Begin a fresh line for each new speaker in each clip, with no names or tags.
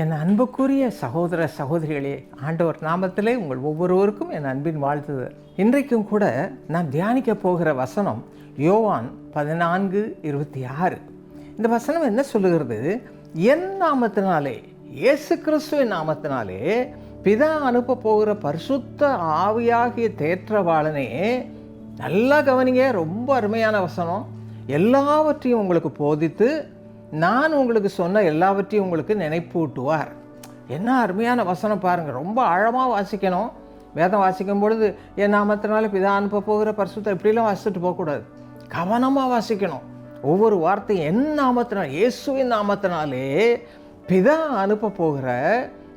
என் அன்புக்குரிய சகோதர சகோதரிகளே ஆண்டவர் நாமத்திலே உங்கள் ஒவ்வொருவருக்கும் என் அன்பின் வாழ்த்துதல். இன்றைக்கும் கூட நான் தியானிக்க போகிற வசனம் யோவான் பதினான்கு இருபத்தி ஆறு. இந்த வசனம் என்ன சொல்லுகிறது? என் நாமத்தினாலே இயேசு கிறிஸ்துவின் நாமத்தினாலே பிதா அனுப்ப போகிற பரிசுத்த ஆவியாகிய தேற்றவாளனே நல்லா கவனிங்க ரொம்ப அருமையான வசனம். எல்லாவற்றையும் உங்களுக்கு போதித்து நான் உங்களுக்கு சொன்ன எல்லாவற்றையும் உங்களுக்கு நினைப்பூட்டுவார். என்ன அருமையான வசனம் பாருங்கள் ரொம்ப ஆழமாக வாசிக்கணும். வேதம் வாசிக்கும் பொழுது என் நாமத்தினால பிதா அனுப்ப போகிற பரிசுத்தை இப்படிலாம் வாசிச்சுட்டு போகக்கூடாது. கவனமாக வாசிக்கணும். ஒவ்வொரு வார்த்தையும் என் நாமத்தினால் இயேசுவின் நாமத்தினாலே பிதா அனுப்ப போகிற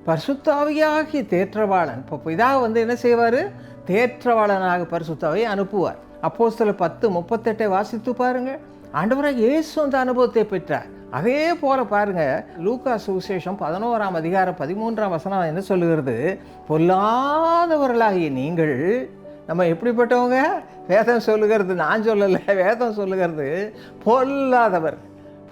பரிசுத்தாவியாகி தேற்றவாளன். இப்போ பிதா வந்து என்ன செய்வார்? தேற்றவாளனாக பரிசுத்தாவை அனுப்புவார். அப்போ சில பத்து முப்பத்தெட்டை வாசித்து பாருங்கள் ஆண்டவராக இயேசு அந்த அனுபவத்தை பெற்றார். அதே போல பாருங்க லூக்கா சுவிசேஷம் பதினோராம் அதிகாரம் பதிமூன்றாம் வசனம் என்ன சொல்லுகிறது? பொல்லாதவர்களாகிய நீங்கள் நம்ம எப்படிப்பட்டவங்க? வேதம் சொல்லுகிறது நான் சொல்லலை வேதம் சொல்லுகிறது பொல்லாதவர்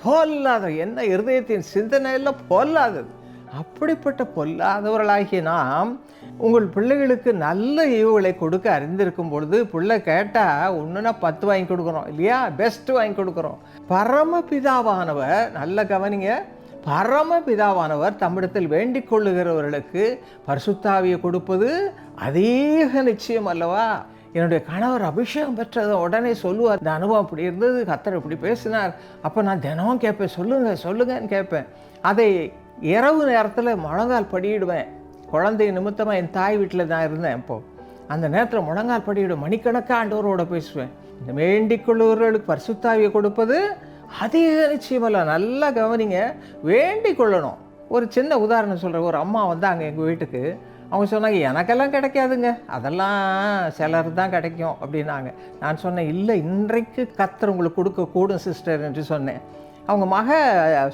பொல்லாதவர். என்ன இருதயத்தின் சிந்தனையில் பொல்லாதது. அப்படிப்பட்ட பொல்லாதவர்களாகிய நாம் உங்கள் பிள்ளைகளுக்கு நல்ல ஈவுகளை கொடுக்க அறிந்திருக்கும் பொழுது பிள்ளை கேட்டால் ஒன்றுனா பத்து வாங்கி கொடுக்குறோம் இல்லையா? பெஸ்ட் வாங்கி கொடுக்குறோம். பரமபிதாவானவர் நல்ல கவனிங்க பரமபிதாவானவர் தம்மிடத்தில் வேண்டிக் கொள்ளுகிறவர்களுக்கு பரிசுத்தாவியை கொடுப்பது அதிக நிச்சயம் அல்லவா? என்னுடைய கணவர் அபிஷேகம் பெற்றதை உடனே சொல்லுவார். இந்த அனுபவம் அப்படி இருந்தது கத்தர் இப்படி பேசினார். அப்போ நான் தினமும் கேட்பேன். சொல்லுங்கள் சொல்லுங்கன்னு கேட்பேன். அதை இரவு நேரத்தில் முழங்கால் படியிடுவேன். குழந்தை நிமித்தமாக என் தாய் வீட்டில் தான் இருந்தேன். இப்போது அந்த நேரத்தில் முழங்கால் படியிடும் மணிக்கணக்காக ஆண்டவரோட பேசுவேன். இந்த வேண்டிக் கொள்ளுவர்களுக்கு பரிசுத்தாவியை கொடுப்பது அதிக நிச்சயமல்ல நல்லா கவனிங்க. வேண்டிக் கொள்ளணும் ஒரு சின்ன உதாரணம் சொல்கிறேன் ஒரு அம்மா வந்தாங்க எங்கள் வீட்டுக்கு. அவங்க சொன்னாங்க எனக்கெல்லாம் கிடைக்காதுங்க. அதெல்லாம் சிலர் தான் கிடைக்கும். அப்படின்னாங்க. நான் சொன்னேன் இல்லை இன்றைக்கு கத்தர் உங்களுக்கு கொடுக்கக்கூடும் சிஸ்டர் என்று சொன்னேன். அவங்க மக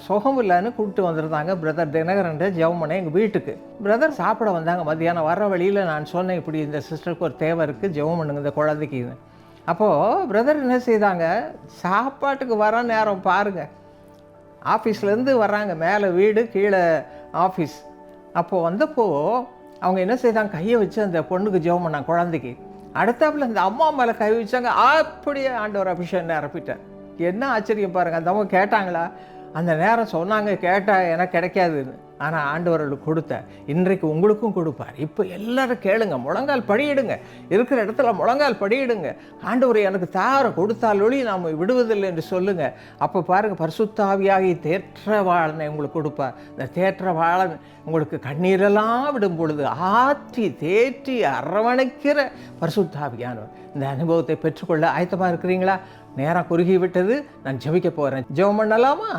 சுகம் இல்லைன்னு கூப்பிட்டு வந்திருந்தாங்க. பிரதர் தினகரன் ஜெவமனை எங்கள் வீட்டுக்கு. பிரதர் சாப்பிட வந்தாங்க. மத்தியானம் வர வழியில் நான் சொன்னேன் இப்படி இந்த சிஸ்டருக்கு ஒரு தேவை இருக்குது ஜெவம் பண்ணுங்க இந்த குழந்தைக்கு அப்போது பிரதர் என்ன செய்தாங்க? சாப்பாட்டுக்கு வர நேரம் பாருங்கள் ஆஃபீஸ்லேருந்து வர்றாங்க. மேலே வீடு கீழே ஆஃபீஸ் அப்போது வந்தப்போ அவங்க என்ன செய்தாங்க? கையை வச்சு அந்த பொண்ணுக்கு ஜெபம் பண்ணாங்க குழந்தைக்கு. அடுத்தாப்புல இந்த அம்மா மேலே கை வச்சாங்க. அப்படியே ஆண்டவர் அபிஷேகம் நிரப்பிட்டேன் என்ன ஆச்சரியம் பாருங்கள் அந்த அவங்க கேட்டாங்களா? அந்த நேரம் சொன்னாங்க கேட்டால் எனக்கு கிடைக்காதுன்னு. ஆனால் ஆண்டவர்களுக்கு கொடுத்த இன்றைக்கு உங்களுக்கும் கொடுப்பார். இப்போ எல்லாரும் கேளுங்க முழங்கால் படியிடுங்க. இருக்கிற இடத்துல முழங்கால் படியிடுங்க. ஆண்டவர் எனக்கு தார கொடுத்தால் ஒளி நாம் விடுவதில்லை என்று சொல்லுங்கள் அப்போ பாருங்கள் பரிசுத்தாவியாகி தேற்றவாளனை உங்களுக்கு கொடுப்பார். இந்த தேற்றவாளன் உங்களுக்கு கண்ணீரெல்லாம் விடும் பொழுது ஆற்றி தேற்றி அரவணைக்கிற பரிசுத்தாவியானவர். இந்த அனுபவத்தை பெற்றுக்கொள்ள ஆயத்தமாக இருக்கிறீங்களா? நேரம் குறுகி விட்டது நான் ஜெபிக்க போகிறேன் ஜெபம் பண்ணலாமா?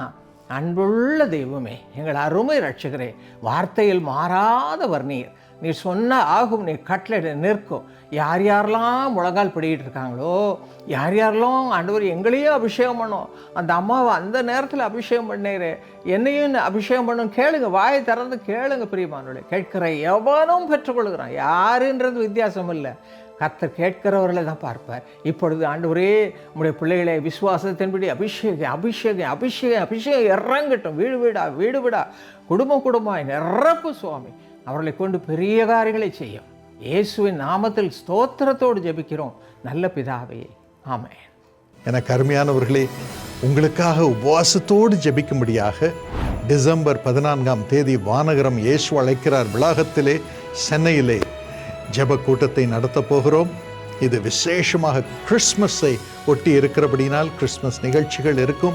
அன்புள்ள தெய்வமே எங்கள் அருமை ரட்சகரே வார்த்தையில் மாறாதவர் நீர் நீ சொன்ன ஆகும் நீ கட்டளை நிற்கும். யார் யாரெல்லாம் முழங்கால் படிக்கிட்டு இருக்காங்களோ யார் யாரெல்லாம் ஆண்டவர் எங்களையே அபிஷேகம் பண்ணோம் அந்த அம்மாவை அந்த நேரத்தில் அபிஷேகம் பண்ணீரு. என்னையும் அபிஷேகம் பண்ணும் கேளுங்க வாயை திறந்து கேளுங்க பிரியமானோட கேட்கிற எவனும் பெற்றுக்கொள்கிறான். யாருன்றது வித்தியாசம் இல்லை. கத்தர் கேட்கிறவர்களை தான் பார்ப்பார். இப்பொழுது ஆண்டவரே நம்முடைய பிள்ளைகளை விசுவாசத்தின்படி அபிஷேகம் அபிஷேகம் அபிஷேகம் அபிஷேகம் இறங்கட்டும். வீடு வீடா வீடு வீடா. குடும்பம் குடும்பமாய் நிரப்பு சுவாமி. அவர்களை கொண்டு பெரிய காரியங்களை செய்யும். இயேசுவின் நாமத்தில் ஸ்தோத்திரத்தோடு ஜெபிக்கிறோம். நல்ல பிதாவே ஆமே
எனக்கு அருமையானவர்களே உங்களுக்காக உபவாசத்தோடு ஜெபிக்கும்படியாக டிசம்பர் பதினான்காம் தேதி வானகரம் இயேசு அழைக்கிறார். வளாகத்திலே சென்னையிலே. ஜப கூட்டத்தை நடத்தப் போகிறோம். இது விசேஷமாக கிறிஸ்மஸை ஒட்டி இருக்கிறபடினால் கிறிஸ்மஸ் நிகழ்ச்சிகள் இருக்கும்.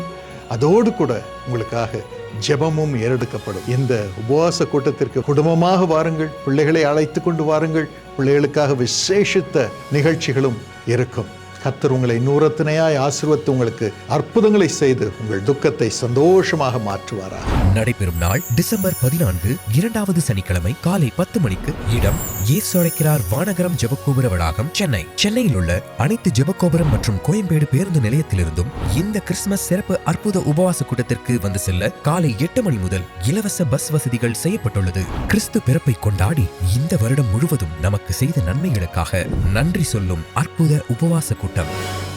அதோடு கூட உங்களுக்காக ஜெபமும் ஏறெடுக்கப்படும். இந்த உபவாச கூட்டத்திற்கு குடும்பமாக வாருங்கள். பிள்ளைகளை அழைத்து கொண்டு வாருங்கள். பிள்ளைகளுக்காக விசேஷித்த நிகழ்ச்சிகளும் இருக்கும். கத்தர் உங்களை நூறத்தினையாய் ஆசிர்வத்து உங்களுக்கு அற்புதங்களை செய்து உங்கள் துக்கத்தை சந்தோஷமாக மாற்றுவாரா.
நடைபெறும் நாள் டிசம்பர் பதினான்கு இரண்டாவது சனிக்கிழமை காலை பத்து மணிக்கு இடம் இயேசு அழைக்கிறார் வானகரம் ஜெபக்கோபுர வளாகம் சென்னை. சென்னையில் உள்ள அனைத்து ஜெபக்கோபுரம் மற்றும் கோயம்பேடு பேருந்து நிலையத்திலிருந்தும் இந்த கிறிஸ்துமஸ் சிறப்பு அற்புத உபவாச கூட்டத்திற்கு வந்து செல்ல காலை எட்டு மணி முதல் இலவச பஸ் வசதிகள் செய்யப்பட்டுள்ளது. கிறிஸ்து பிறப்பை கொண்டாடி இந்த வருடம் முழுவதும் நமக்கு செய்த நன்மைகளுக்காக நன்றி சொல்லும் அற்புத உபவாச கூட்டம்